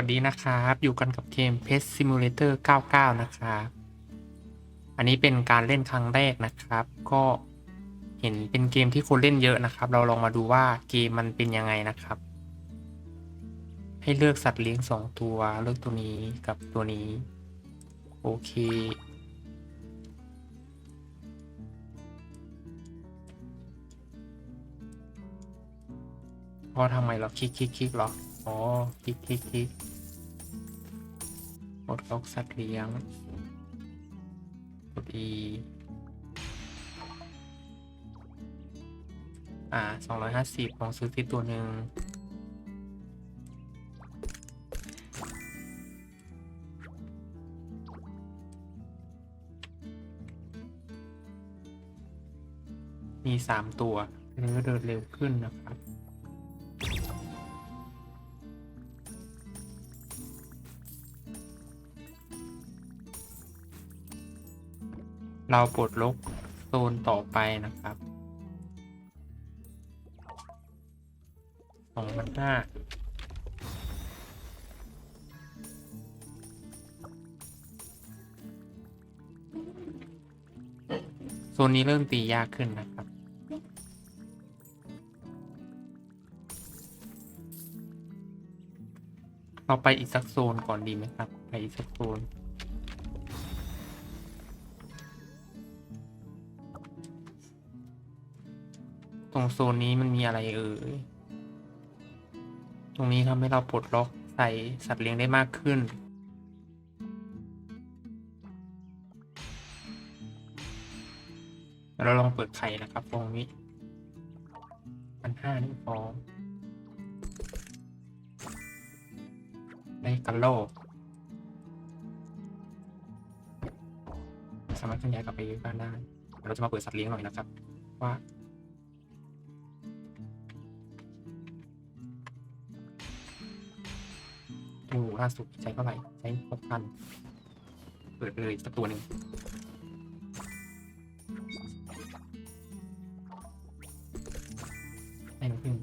วัสดีนะครับ อยู่กันกับเกม Pet Simulator 99 นะครับ อันนี้เป็นการเล่นครั้งแรกนะครับ ก็เห็นเป็นเกมที่คนเล่นเยอะนะครับ เราลองมาดูว่าเกมมันเป็นยังไงนะครับ ให้เลือกสัตว์เลี้ยงสองตัว เลือกตัวนี้กับตัวนี้ โอเค พอทำไมเราคลิกคลิกคลิกหรอ อ๋อคลิกคลิกคลิกกดล็อกสัตว์เลี้ยงกด E อ่าสองร้อยห้าสิบลองซื้อที่ตัวหนึ่งมีสามตัวเนื้อเดินเร็วขึ้นนะครับ เราปลดล็อกโซนต่อไปนะครับสองพันห้าโซนนี้เริ่มตียากขึ้นนะครับเราไปอีกสักโซนก่อนดีไหมครับ ไปอีกสักโซน รงโซนนี้มันมีอะไรเอ่ย ตรงนี้ทำให้เราปลดล็อกใส่สัตว์เลี้ยงได้มากขึ้น เราลองเปิดไข่นะครับตรงนี้พันห้านี่พอได้กันโลกสามารถเคลื่อนย้ายกลับไปบ้านได้เราจะมาเปิดสัตว์เลี้ยงหน่อยนะครับ ว่า โอ้ล่าสุดใช้เท่าไหร่ ใช้หกพันเปิดไปเลยสักตัวหนึ่งได้น้ำผึ้ง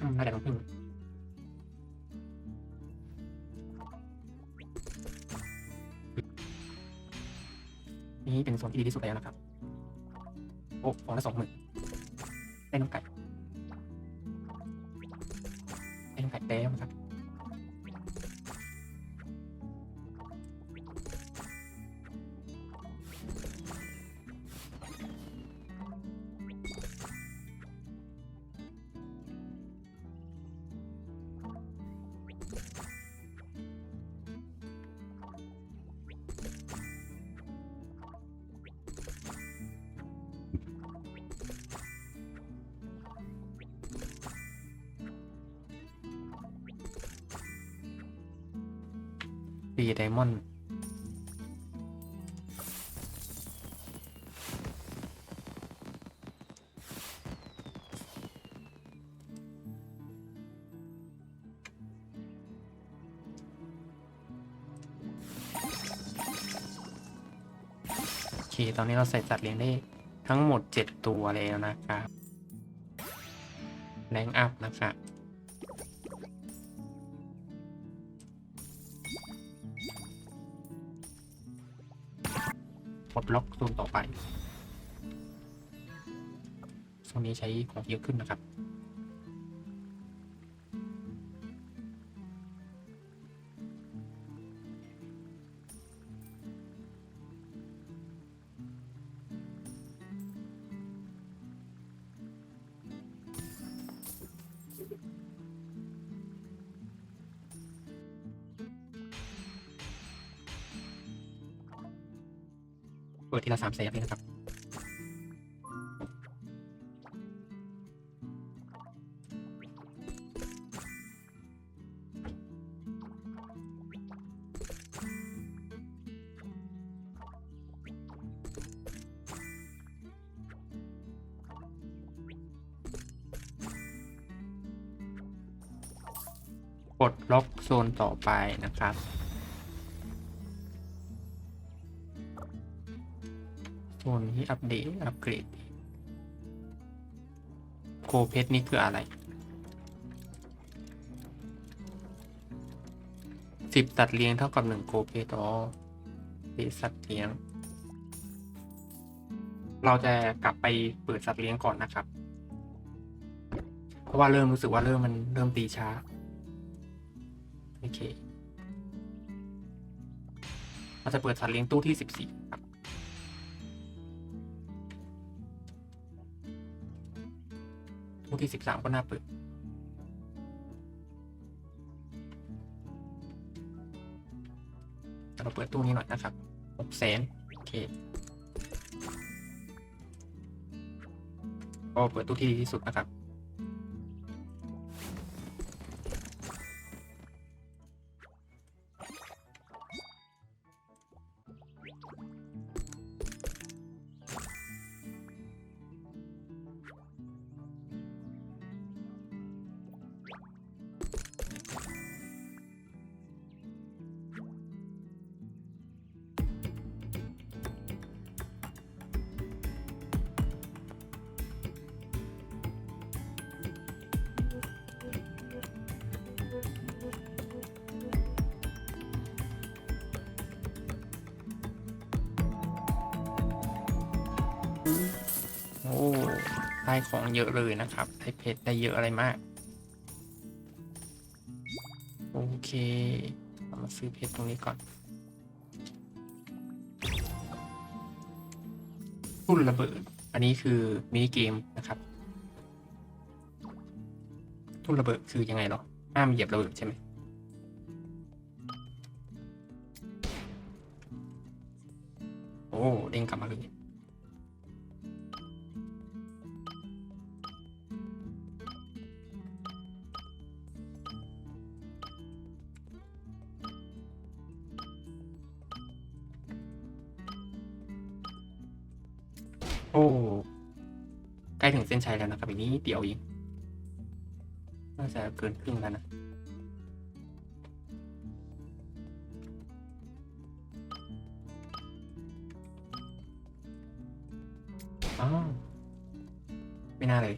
อืมได้แต่น้ำผึ้ง นี้เป็นโซนที่ดีที่สุดแล้วนะครับ โอ้ฟองละสองหมื่นได้น้องไก่ได้น้องไก่แล้วนะครับ ปีไดมอนด์โอเคตอนนี้เราใส่สัตว์เลี้ยงได้ทั้งหมด 7 ตัวแล้วนะครับแรงอัพนะครับ ปลดล็อกโซนต่อไปโซนนี้ใช้ของเยอะขึ้นนะครับ เปิดทีละสามแสนเลยนะครับ ปลดล็อกโซนต่อไปนะครับ ตัวนี้อัปเดต อัปเกรด โกเพชรนี่คืออะไรสิบตัดเลี้ยงเท่ากับหนึ่งโกเพชอ๋อเป็นสัตว์เลี้ยง เราจะกลับไปเปิดสัตว์เลี้ยงก่อนนะครับ เพราะว่าเริ่มรู้สึกว่าเริ่มมันเริ่มตีช้า โอเคเราจะเปิดสัตว์เลี้ยงตู้ที่สิบสี่ ตู้ที่สิบสามก็น่าเปิด เราเปิดตู้นี้หน่อยนะครับหกแสนโอเคก็เปิดตู้ที่ดีที่สุดนะครับ ได้ของเยอะเลยนะครับ ได้เพชรได้เยอะอะไรมาก โอเคเรามาซื้อเพชรตรงนี้ก่อนทุ่นระเบิด อันนี้คือมินิเกมนะครับทุ่นระเบิดคือยังไงหรอ ห้ามเหยียบระเบิดใช่ไหมโอ้ เด้งกลับมาเลย โอ้ใกล้ถึงเส้นชัยแล้วนะครับอีกนี้เดียวเองน่าจะเกินครึ่งแล้วนะอ้าวไม่น่าเลย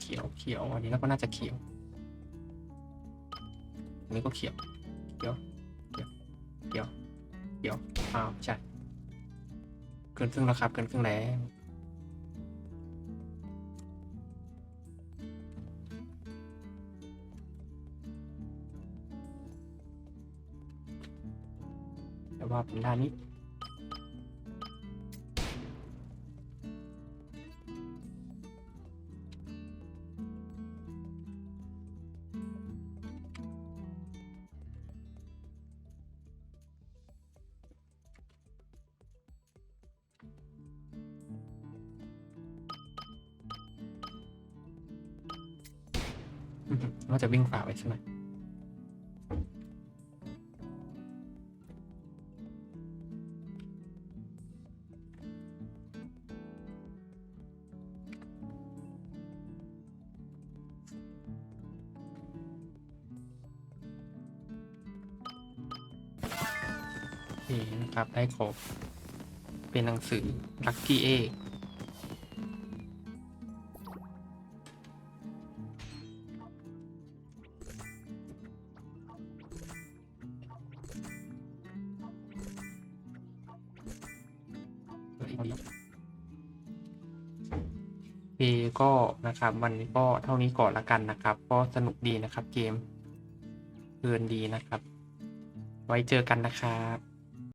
เขียวเขียวอันนี้แล้วก็น่าจะเขียวอันนี้ก็เขียว เดี๋ยว อ้าว ใช่ เกินครึ่งแล้วครับ เกินครึ่งแล้วแต่ว่าเป็นด้านนี้ อือหือว่าจะวิ่งฝ่าไปใช่ไหมโอเคนะครับ ได้ครบ เป็นหนังสือ Lucky A โอเคก็นะครับวันนี้ก็เท่านี้ก่อนละกันนะครับ ก็สนุกดีนะครับเกมเพลินดีนะครับ ไว้เจอกันนะครับ